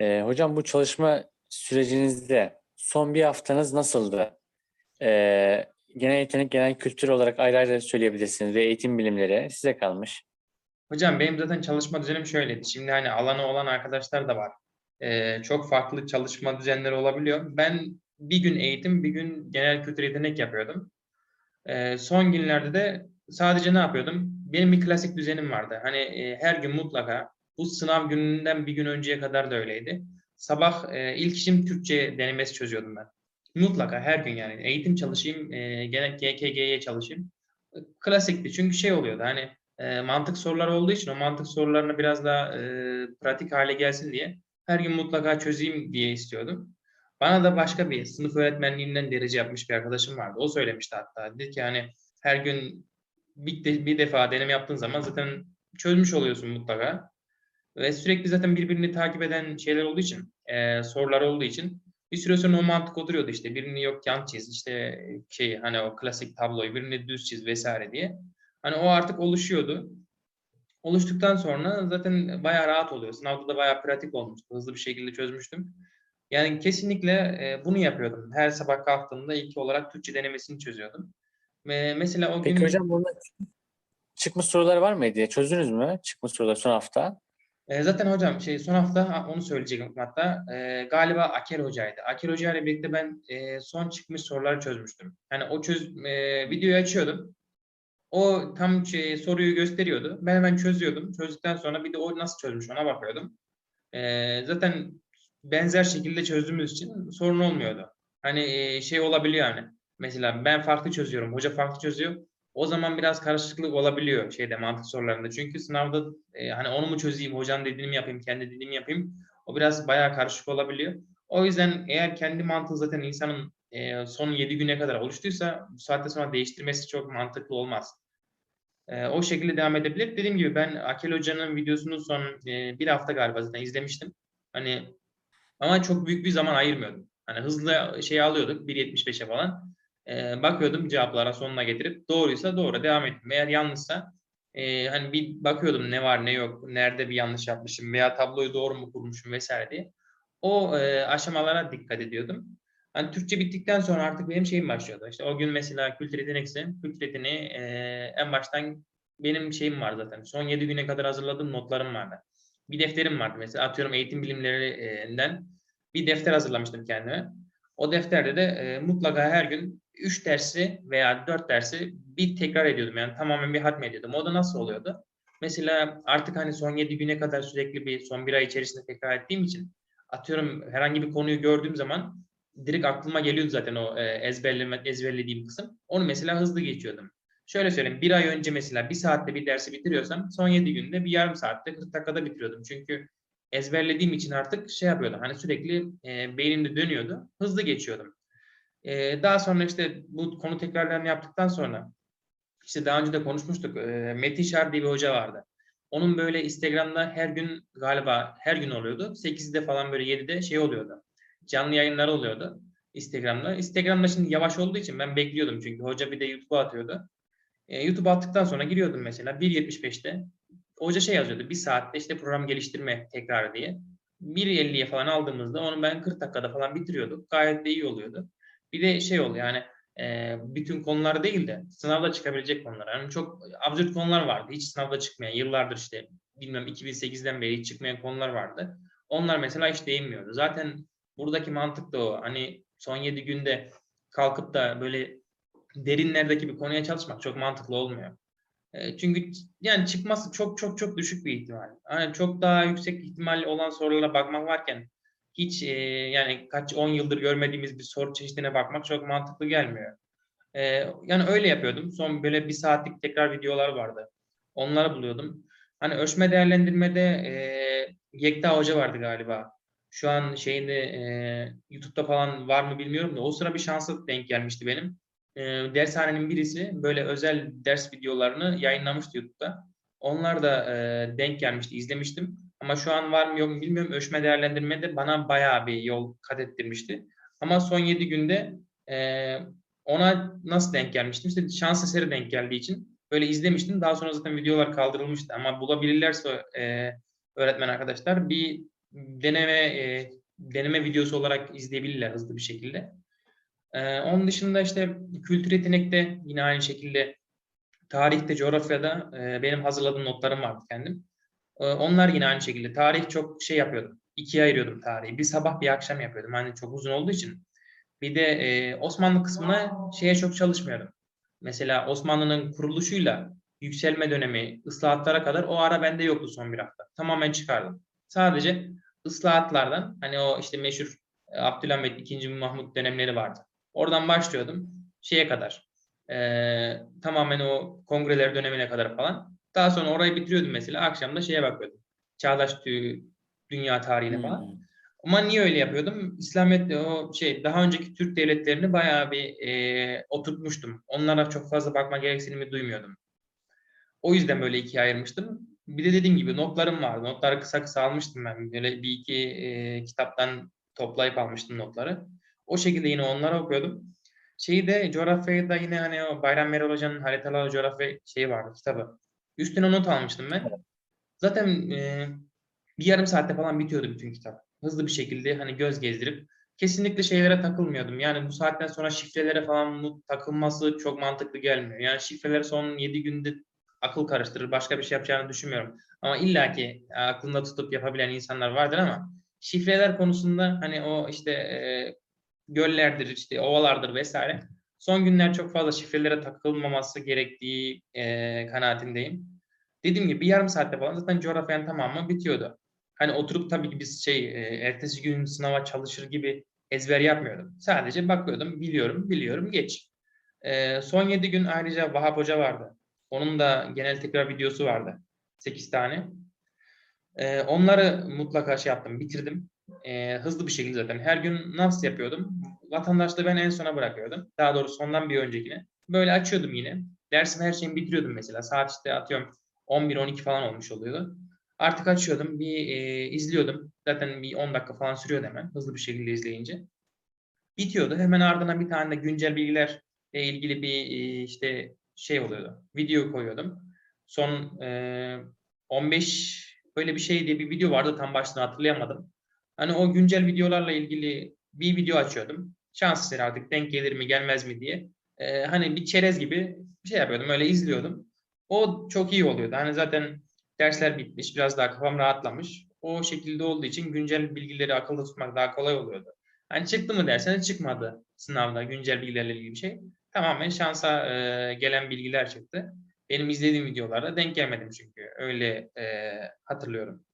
Ee, hocam bu çalışma sürecinizde son bir haftanız nasıldı? Ee, genel yetenek, genel kültür olarak ayrı ayrı söyleyebilirsiniz ve eğitim bilimleri size kalmış. Hocam benim zaten çalışma düzenim şöyleydi. Şimdi hani alanı olan arkadaşlar da var. Ee, çok farklı çalışma düzenleri olabiliyor. Ben bir gün eğitim, bir gün genel kültür yetenek yapıyordum. Ee, son günlerde de sadece ne yapıyordum? Benim bir klasik düzenim vardı. Hani e, her gün mutlaka bu sınav gününden bir gün önceye kadar da öyleydi. Sabah e, ilk işim Türkçe denemesi çözüyordum ben. Mutlaka her gün yani eğitim çalışayım, e, gene GKG'ye çalışayım. Klasikti çünkü şey oluyordu hani e, mantık soruları olduğu için o mantık sorularını biraz daha e, pratik hale gelsin diye her gün mutlaka çözeyim diye istiyordum. Bana da başka bir sınıf öğretmenliğinden derece yapmış bir arkadaşım vardı. O söylemişti hatta. Dedi ki hani her gün bir, de- bir defa deneme yaptığın zaman zaten çözmüş oluyorsun mutlaka. Ve sürekli zaten birbirini takip eden şeyler olduğu için, e, sorular olduğu için bir süre sonra o mantık oturuyordu işte. Birini yok yan çiz, işte şey hani o klasik tabloyu, birini düz çiz vesaire diye. Hani o artık oluşuyordu. Oluştuktan sonra zaten bayağı rahat oluyor. Sınavda da bayağı pratik olmuştu. Hızlı bir şekilde çözmüştüm. Yani kesinlikle e, bunu yapıyordum. Her sabah kalktığımda ilk olarak Türkçe denemesini çözüyordum. Ve mesela o Peki gün hocam burada çıkmış sorular var mıydı? Çözdünüz mü çıkmış sorular son hafta? E, zaten hocam şey son hafta ha, onu söyleyecektim hatta e, galiba Aker hocaydı. Aker hoca ile birlikte ben e, son çıkmış soruları çözmüştüm. Yani o çöz e, videoyu açıyordum. O tam şey, soruyu gösteriyordu. Ben hemen çözüyordum. Çözdükten sonra bir de o nasıl çözmüş ona bakıyordum. E, zaten benzer şekilde çözdüğümüz için sorun olmuyordu. Hani e, şey olabiliyor yani. Mesela ben farklı çözüyorum, hoca farklı çözüyor. O zaman biraz karışıklık olabiliyor şeyde mantık sorularında. Çünkü sınavda e, hani onu mu çözeyim, hocanın dediğini mi yapayım, kendi dediğimi mi yapayım? O biraz bayağı karışık olabiliyor. O yüzden eğer kendi mantığı zaten insanın e, son 7 güne kadar oluştuysa bu saatte sonra değiştirmesi çok mantıklı olmaz. E, o şekilde devam edebilir. Dediğim gibi ben Akel Hoca'nın videosunu son e, bir hafta galiba zaten izlemiştim. Hani ama çok büyük bir zaman ayırmıyordum. Hani hızlı şey alıyorduk 1.75'e falan. Ee, bakıyordum cevaplara sonuna getirip doğruysa doğru devam ettim. Eğer yanlışsa e, hani bir bakıyordum ne var ne yok, nerede bir yanlış yapmışım veya tabloyu doğru mu kurmuşum vesaire diye. O e, aşamalara dikkat ediyordum. Hani Türkçe bittikten sonra artık benim şeyim başlıyordu. İşte o gün mesela kültür yetenekse kültür yeteneği e, en baştan benim şeyim var zaten. Son 7 güne kadar hazırladığım notlarım vardı. Bir defterim vardı mesela atıyorum eğitim bilimlerinden bir defter hazırlamıştım kendime. O defterde de e, mutlaka her gün 3 dersi veya 4 dersi bir tekrar ediyordum. Yani tamamen bir hatmediyordum. O da nasıl oluyordu? Mesela artık hani son 7 güne kadar sürekli bir son bir ay içerisinde tekrar ettiğim için atıyorum herhangi bir konuyu gördüğüm zaman direkt aklıma geliyordu zaten o e, ezberleme, ezberlediğim kısım. Onu mesela hızlı geçiyordum. Şöyle söyleyeyim bir ay önce mesela bir saatte bir dersi bitiriyorsam son 7 günde bir yarım saatte 40 dakikada bitiriyordum. Çünkü ezberlediğim için artık şey yapıyordum. Hani sürekli e, beynimde dönüyordu. Hızlı geçiyordum. E, daha sonra işte bu konu tekrarlarını yaptıktan sonra işte daha önce de konuşmuştuk. E, Metin Şar diye bir hoca vardı. Onun böyle Instagram'da her gün galiba her gün oluyordu. 8'de falan böyle 7'de şey oluyordu. Canlı yayınlar oluyordu Instagram'da. Instagram'da şimdi yavaş olduğu için ben bekliyordum çünkü hoca bir de YouTube'a atıyordu. E, YouTube'a attıktan sonra giriyordum mesela 1.75'te hoca şey yazıyordu. Bir saatte işte program geliştirme tekrar diye. 1.50'ye falan aldığımızda onu ben 40 dakikada falan bitiriyordum. Gayet de iyi oluyordu. Bir de şey oldu yani e, bütün konular değil de sınavda çıkabilecek konular. Yani çok absürt konular vardı. Hiç sınavda çıkmayan, yıllardır işte bilmem 2008'den beri hiç çıkmayan konular vardı. Onlar mesela hiç değinmiyordu. Zaten buradaki mantık da o. Hani son 7 günde kalkıp da böyle derinlerdeki bir konuya çalışmak çok mantıklı olmuyor. E, Çünkü yani çıkması çok çok çok düşük bir ihtimal. Yani çok daha yüksek ihtimal olan sorulara bakmak varken hiç e, yani kaç 10 yıldır görmediğimiz bir soru çeşidine bakmak çok mantıklı gelmiyor. E, yani öyle yapıyordum. Son böyle bir saatlik tekrar videolar vardı. Onları buluyordum. Hani ölçme değerlendirmede e, Yekta Hoca vardı galiba. Şu an şeyinde e, YouTube'da falan var mı bilmiyorum da o sıra bir şansa denk gelmişti benim e, dershanenin birisi böyle özel ders videolarını yayınlamıştı YouTube'da. Onlar da e, denk gelmişti, izlemiştim. Ama şu an var mı yok bilmiyorum. Ölçme değerlendirmede bana bayağı bir yol kat ettirmişti. Ama son 7 günde e, ona nasıl denk gelmiştim? İşte şans eseri denk geldiği için böyle izlemiştim. Daha sonra zaten videolar kaldırılmıştı. Ama bulabilirlerse e, öğretmen arkadaşlar bir deneme e, deneme videosu olarak izleyebilirler hızlı bir şekilde. Ee, onun dışında işte kültür yetenekte yine aynı şekilde tarihte, coğrafyada e, benim hazırladığım notlarım vardı kendim. Ee, onlar yine aynı şekilde. Tarih çok şey yapıyordum. İkiye ayırıyordum tarihi. Bir sabah bir akşam yapıyordum. Hani çok uzun olduğu için. Bir de e, Osmanlı kısmına şeye çok çalışmıyordum. Mesela Osmanlı'nın kuruluşuyla yükselme dönemi, ıslahatlara kadar o ara bende yoktu son bir hafta. Tamamen çıkardım. Sadece ıslahatlardan hani o işte meşhur e, Abdülhamit II. Mahmut dönemleri vardı. Oradan başlıyordum şeye kadar. e, tamamen o kongreler dönemine kadar falan. Daha sonra orayı bitiriyordum mesela. Akşam da şeye bakıyordum. Çağdaş dü- dünya tarihine falan. Hmm. Ama niye öyle yapıyordum? İslamiyet o şey daha önceki Türk devletlerini bayağı bir e, oturtmuştum. Onlara çok fazla bakma gereksinimi duymuyordum. O yüzden böyle ikiye ayırmıştım. Bir de dediğim gibi notlarım vardı. Notları kısa kısa almıştım ben. Böyle bir iki e, kitaptan toplayıp almıştım notları. O şekilde yine onları okuyordum. Şeyi de coğrafyada yine hani o Bayram Meral Hoca'nın haritalı coğrafya şeyi vardı kitabı. Üstüne not almıştım ben. Zaten e, bir yarım saatte falan bitiyordu bütün kitap. Hızlı bir şekilde hani göz gezdirip kesinlikle şeylere takılmıyordum. Yani bu saatten sonra şifrelere falan takılması çok mantıklı gelmiyor. Yani şifreler son 7 günde akıl karıştırır. Başka bir şey yapacağını düşünmüyorum. Ama illaki aklında tutup yapabilen insanlar vardır ama şifreler konusunda hani o işte e, göllerdir, işte ovalardır vesaire. Son günler çok fazla şifrelere takılmaması gerektiği e, kanaatindeyim. Dediğim gibi bir yarım saatte falan zaten coğrafyanın tamamı bitiyordu. Hani oturup tabii ki biz şey e, ertesi gün sınava çalışır gibi ezber yapmıyordum. Sadece bakıyordum, biliyorum, biliyorum, geç. E, son 7 gün ayrıca Vahap Hoca vardı. Onun da genel tekrar videosu vardı. 8 tane. E, onları mutlaka şey yaptım, bitirdim. E, hızlı bir şekilde zaten. Her gün nasıl yapıyordum? Vatandaşlığı ben en sona bırakıyordum. Daha doğrusu sondan bir öncekine. Böyle açıyordum yine. Dersim her şeyimi bitiriyordum mesela. Saat işte atıyorum 11-12 falan olmuş oluyordu. Artık açıyordum, bir e, izliyordum. Zaten bir 10 dakika falan sürüyordu hemen hızlı bir şekilde izleyince. Bitiyordu. Hemen ardına bir tane de güncel bilgilerle ilgili bir e, işte şey oluyordu. Video koyuyordum. Son e, 15 böyle bir şey diye bir video vardı tam başını hatırlayamadım. Hani o güncel videolarla ilgili bir video açıyordum. Şans artık denk gelir mi gelmez mi diye. E, hani bir çerez gibi bir şey yapıyordum. Öyle izliyordum. O çok iyi oluyordu. Hani zaten dersler bitmiş, biraz daha kafam rahatlamış. O şekilde olduğu için güncel bilgileri akılda tutmak daha kolay oluyordu. Hani çıktı mı derseniz çıkmadı sınavda güncel bilgilerle ilgili bir şey. Tamamen şansa e, gelen bilgiler çıktı. Benim izlediğim videolarda denk gelmedim çünkü. Öyle e, hatırlıyorum.